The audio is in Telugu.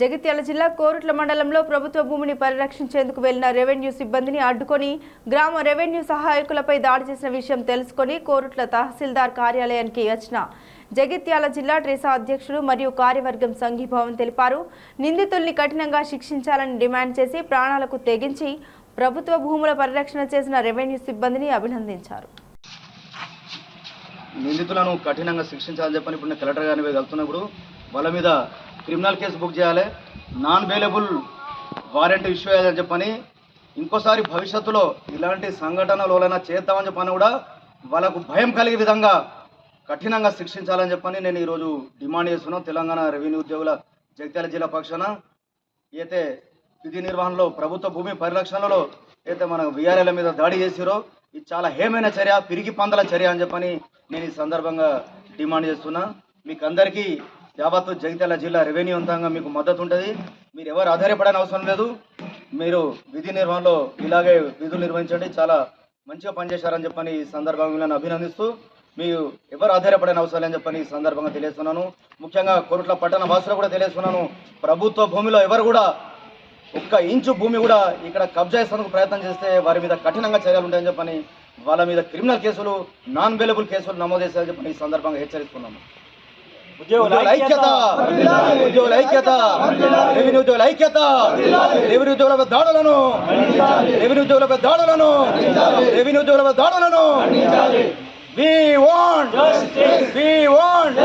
జగిత్యాల జిల్లా కోరుట్ల మండలంలో ప్రభుత్వ భూమిని పరిరక్షించేందుకు వెళ్ళిన రెవెన్యూ సిబ్బందిని అడ్డుకొని గ్రామ రెవెన్యూ సహాయకులపై దాడి చేసిన విషయం తెలుసుకొని కోరుట్ల తహసీల్దార్ కార్యాలయానికి వచ్చిన జగిత్యాల జిల్లా ట్రేసా అధ్యక్షుడు మరియు కార్యవర్గం సంఘీభావం తెలిపారు. నిందితుల్ని కఠినంగా శిక్షించాలని డిమాండ్ చేసి ప్రాణాలకు తెగించి ప్రభుత్వ భూముల పరిరక్షణ చేసిన రెవెన్యూ సిబ్బందిని అభినందించారు. నిందితులను కఠినంగా శిక్షించాలని చెప్పని ఇప్పుడు కలెక్టర్ గారిని వెళ్తున్నప్పుడు వాళ్ళ మీద క్రిమినల్ కేసు బుక్ చేయాలి. నాన్ వేలబుల్ వారెంట్ ఇష్యూ చేయాలని చెప్పని ఇంకోసారి భవిష్యత్తులో ఇలాంటి సంఘటనలు ఎవరైనా చేద్దామని చెప్పని కూడా వాళ్ళకు భయం కలిగే విధంగా కఠినంగా శిక్షించాలని చెప్పని నేను ఈరోజు డిమాండ్ చేస్తున్నాను తెలంగాణ రెవెన్యూ ఉద్యోగుల జగిత్యాల జిల్లా పక్షాన. అయితే విధి నిర్వహణలో ప్రభుత్వ భూమి పరిరక్షణలో అయితే మన విఆర్ఎల మీద దాడి చేసిరో ఇది చాలా హేమైన చర్య పిరిగి పందల చర్య అని చెప్పని నేను ఈ సందర్భంగా డిమాండ్ చేస్తున్నా. మీకు అందరికీ యావత్తు జగిత్యాల జిల్లా రెవెన్యూ అంతంగా మీకు మద్దతు ఉంటుంది. మీరు ఎవరు ఆధారపడని అవసరం లేదు. మీరు విధి నిర్వహణలో ఇలాగే విధులు నిర్వహించండి. చాలా మంచిగా పనిచేశారని చెప్పని ఈ సందర్భంగా అభినందిస్తూ మీరు ఎవరు ఆధారపడని అవసరం లేని చెప్పని ఈ సందర్భంగా తెలియజేస్తున్నాను. ముఖ్యంగా కొరుట్ల పట్టణ వాసులు కూడా తెలియజేస్తున్నాను. ప్రభుత్వ భూమిలో ఎవరు కూడా ఒక్క ఇంచు భూమి కూడా ఇక్కడ కబ్జా చేసేందుకు ప్రయత్నం చేస్తే వారి మీద కఠినంగా చర్యలు ఉంటాయని చెప్పని వాళ్ళ మీద క్రిమినల్ కేసులు నాన్ వెలబుల్ కేసులు నమోదు చేశారని చెప్పని ఈ సందర్భంగా హెచ్చరిస్తున్నాము ఉద్యోగుల ఐక్యత ఉద్యోగుల ఐక్యత రెవెన్యూ ఉద్యోగుల ఐక్యత రెవెన్యూ ఉద్యోగుల దాడులను. రెవెన్యూ ఉద్యోగుల దాడులను. రెవెన్యూ ఉద్యోగుల దాడులను. we want, we want.